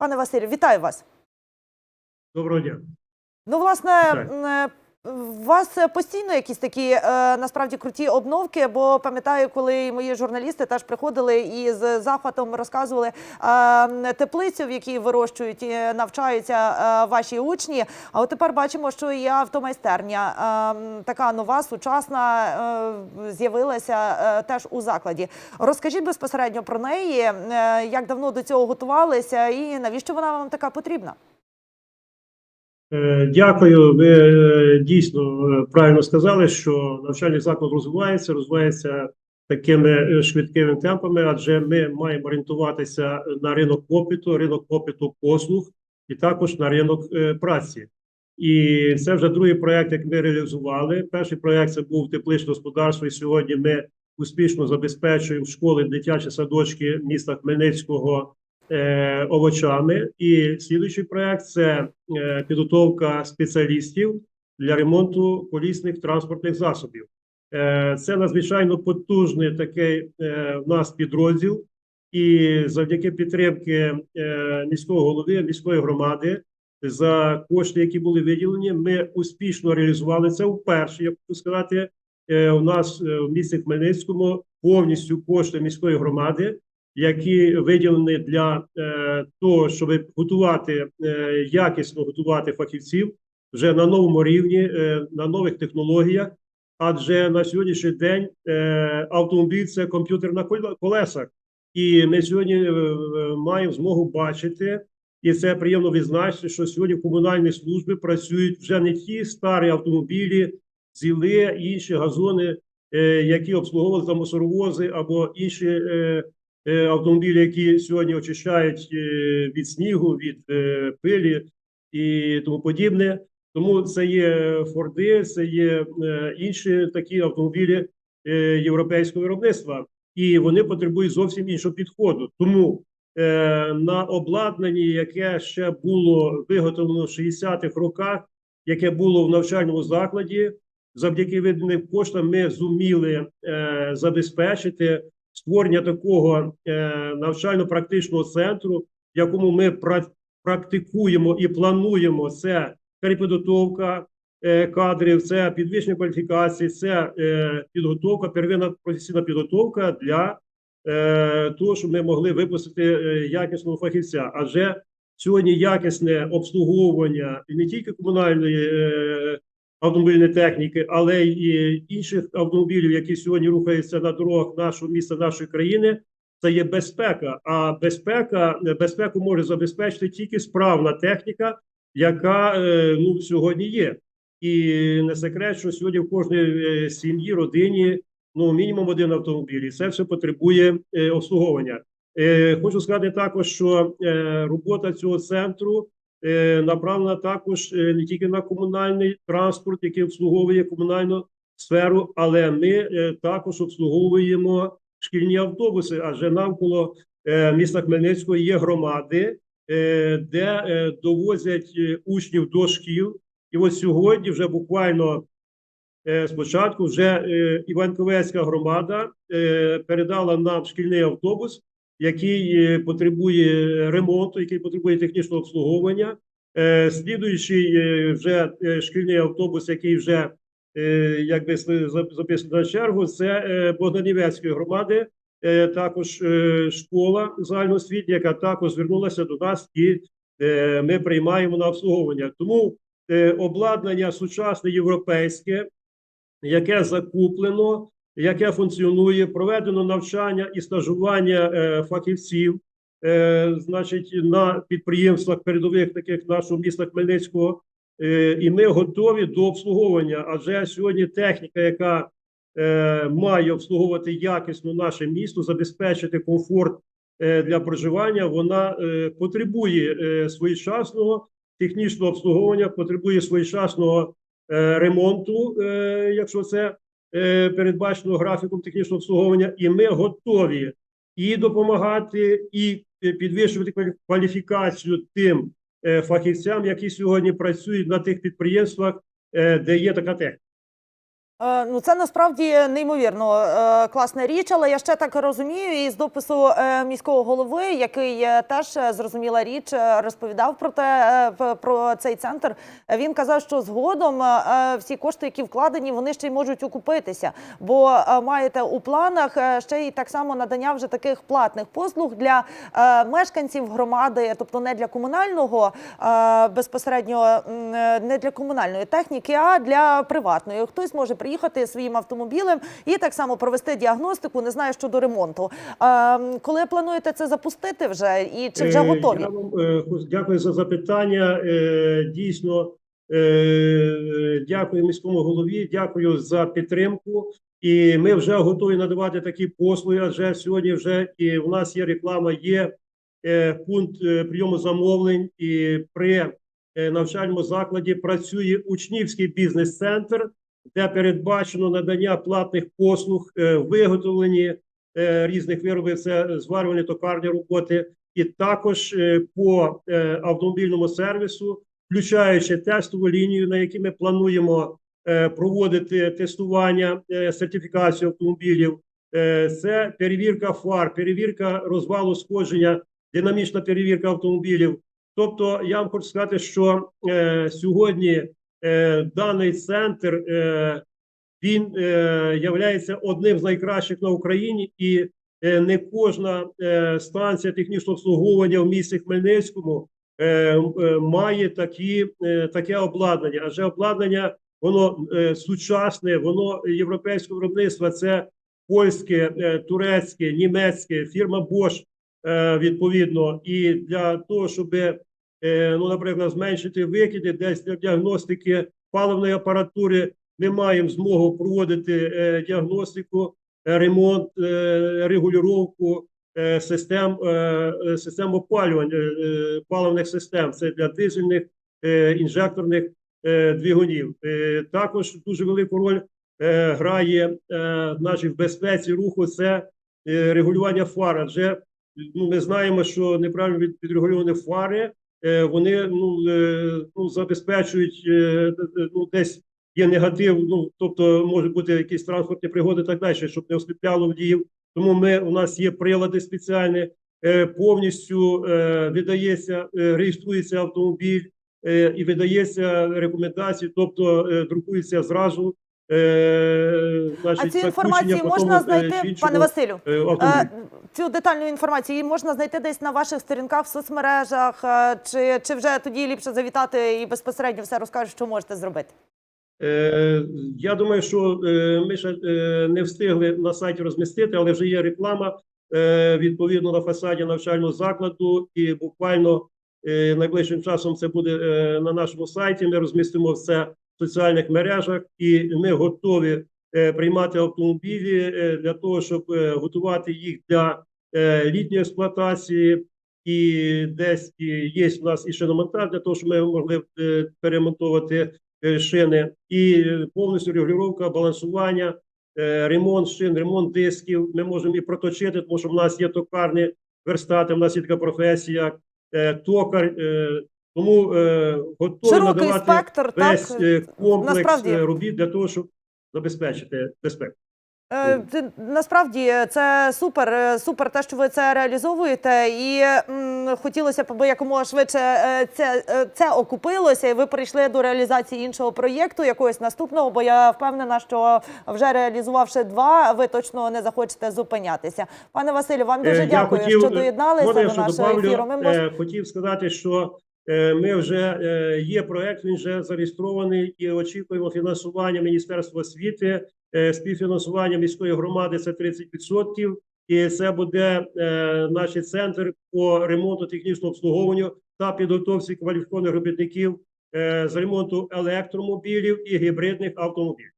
Пане Василю, вітаю вас. Доброго дня. Ну, власне, Вітаю. У вас е, постійно якісь такі е, насправді круті обновки, бо пам'ятаю, коли мої журналісти теж приходили і з захватом розказували е, теплицю, в якій вирощують і навчаються е, ваші учні. А от тепер бачимо, що і автомайстерня е, така нова, сучасна з'явилася теж у закладі. Розкажіть безпосередньо про неї, як давно до цього готувалися, і навіщо вона вам така потрібна? Е, Дякую. Ви е, дійсно е, правильно сказали, що навчальний заклад розвивається, розвивається такими швидкими темпами, адже ми маємо орієнтуватися на ринок попиту, ринок попиту послуг і також на ринок праці. І це вже другий проект, як ми реалізували. Перший проект це був тепличне господарство, і сьогодні ми успішно забезпечуємо школи, дитячі садочки міста Хмельницького е, овочами. І слідуючий проект це е, підготовка спеціалістів для ремонту колісних транспортних засобів. Е, це надзвичайно потужний такий е, в нас підрозділ, і завдяки підтримки е, міського голови, міської громади за кошти, які були виділені, ми успішно реалізували це вперше. Я хочу сказати, е, у нас е, в місті Хмельницькому повністю кошти міської громади які виділені для е, того, щоб готувати е, якісно готувати фахівців вже на новому рівні, е, на нових технологіях. Адже на сьогоднішній день е, автомобіль це комп'ютер на колесах, і ми сьогодні е, е, маємо змогу бачити, і це приємно відзначити, що сьогодні комунальні служби працюють вже не ті старі автомобілі, зіли, інші газони, е, які обслуговували за мусоровози або інші. Е, автомобілі, які сьогодні очищають е, від снігу, від е, пилі і тому подібне. Тому це є Форди, це є е, інші такі автомобілі е, європейського виробництва, і вони потребують зовсім іншого підходу. Тому е, на обладнанні, яке ще було виготовлено в 60-х роках, яке було в навчальному закладі, завдяки виданим коштам, ми зуміли е, забезпечити створення такого е, навчально-практичного центру, в якому ми пра- практикуємо і плануємо це перепідготовка е, кадрів, це підвищення кваліфікації, це е, підготовка, первинна професійна підготовка для того, щоб ми могли випустити якісного фахівця. Адже сьогодні якісне обслуговування не тільки комунальної автомобільної техніки, але й інших автомобілів, які сьогодні рухаються на дорогах нашого міста, нашої країни. Це є безпека. А безпека безпеку може забезпечити тільки справна техніка, яка е, ну сьогодні є. І не секрет, що сьогодні в кожній е, сім'ї, родині ну мінімум один автомобіль, і це все потребує е, обслуговування. Е, хочу сказати також, що е, робота цього центру е, направлена також е, не тільки на комунальний транспорт, який обслуговує комунальну сферу, але ми е, також обслуговуємо шкільні автобуси, адже навколо е, міста Хмельницького є громади, е, де е, довозять е, учнів до шкіл. І ось сьогодні, вже буквально е, спочатку, вже е, Іванковецька громада е, передала нам шкільний автобус, який е, потребує ремонту, який потребує технічного обслуговування. Е, Слідуючий е, вже шкільний автобус, який вже якби сли- за- записаний на чергу, це Богданівецької громади, також школа загальноосвітня, яка також звернулася до нас, і ми приймаємо на обслуговування. Тому обладнання сучасне європейське, яке закуплено, яке функціонує, проведено навчання і стажування е, фахівців, е, значить, на підприємствах передових, таких нашого міста Хмельницького. Е, і ми готові до обслуговування. Адже сьогодні техніка, яка е, має обслуговувати якісно наше місто, забезпечити комфорт е, для проживання, вона е, потребує е, своєчасного технічного обслуговування, потребує своєчасного е, ремонту, е, якщо це е, передбачено графіком технічного обслуговування, і ми готові і допомагати, і е, підвищувати квалі- кваліфікацію тим е, фахівцям, які сьогодні працюють на тих підприємствах, де є така техніка. Е, Ну, це насправді неймовірно е, класна річ, але я ще так розумію, із допису е, міського голови, який теж зрозуміла річ, розповідав про те про цей центр. Він казав, що згодом всі кошти, які вкладені, вони ще й можуть окупитися, бо маєте у планах ще й так само надання вже таких платних послуг для мешканців громади, тобто не для комунального безпосередньо не для комунальної техніки, а для приватної. Хтось може приїхати своїм автомобілем і так само провести діагностику. Не знаю щодо ремонту. Е, Коли плануєте це запустити вже і чи вже Е, готові? Я вам е, дякую за запитання. Дійсно, дякую міському голові, дякую за підтримку. І ми вже готові надавати такі послуги. Адже сьогодні вже і в нас є реклама, є пункт прийому замовлень, і при навчальному закладі працює учнівський бізнес-центр, де передбачено надання платних послуг, е, виготовлені е, різних виробів, це зварювані токарні роботи, і також е, по автомобільному сервісу, включаючи тестову лінію, на якій ми плануємо проводити тестування, сертифікацію автомобілів. Це перевірка фар, перевірка розвалу сходження, динамічна перевірка автомобілів. Тобто, я вам хочу сказати, що сьогодні е, даний центр е, він е, одним з найкращих на Україні, і е, не кожна е, станція технічного обслуговування в місті Хмельницькому має такі, таке обладнання. Адже обладнання воно сучасне, воно європейського виробництва. Це польське, турецьке, німецьке, фірма Bosch, відповідно. І для того, щоб, ну, наприклад, зменшити викиди десь для діагностики паливної апаратури, ми маємо змогу проводити е, діагностику, е, ремонт, е, регулювання е, систем, е, е, систем опалювання е, паливних систем. Це для дизельних е, інжекторних е, двигунів. Е, Також дуже велику роль е, грає е, значить, в безпеці руху. Це е, регулювання фар. Адже ну, ми знаємо, що неправильно від- відрегульовані фари. Е, Вони ну, е, ну забезпечують е, ну, десь є негатив, ну тобто можуть бути якісь транспортні пригоди, і так далі, щоб не осліпляло водіїв. Тому ми у нас є прилади спеціальні, повністю видається, реєструється автомобіль і видається рекомендації, тобто друкується зразу. Е, А значить, цю інформацію можна е, знайти, чи іншому, пане Василю. е. Е, Цю детальну інформацію її можна знайти десь на ваших сторінках в соцмережах, чи, чи вже тоді ліпше завітати і безпосередньо все розкажуть, що можете зробити? Е, Я думаю, що е, ми ще е, не встигли на сайті розмістити, але вже є реклама е, відповідно на фасаді навчального закладу, і буквально е, найближчим часом це буде е, на нашому сайті. Ми розмістимо все соціальних мережах, і ми готові е, приймати автомобілі е, для того, щоб е, готувати їх для літньої експлуатації. І десь є в нас і шиномонтаж для того, щоб ми могли перемонтувати шини, і повністю регулювання, балансування, ремонт шин, ремонт дисків. Ми можемо і проточити, тому що в нас є токарні верстати, в нас є така професія, токар. Тому е, готові Широкий надавати спектр, весь так е, комплекс насправді. е, робіт для того, щоб забезпечити безпеку. Е, це- Насправді це супер, супер те, що ви це реалізовуєте, і м, хотілося б, якомога швидше це, це окупилося, і ви перейшли до реалізації іншого проєкту, якогось наступного. Бо я впевнена, що вже реалізувавши два, ви точно не захочете зупинятися. Пане Василю, вам дуже Е, дякую, хотів, що доєдналися до нашого добавлю? ефіру. Ми Е, хотів сказати, що ми вже е, є проект, він вже зареєстрований і очікуємо фінансування Міністерства освіти, е, співфінансування міської громади це 30%. І це буде е, наш центр по ремонту технічного обслуговування та підготовці кваліфікованих робітників е, з ремонту електромобілів і гібридних автомобілів.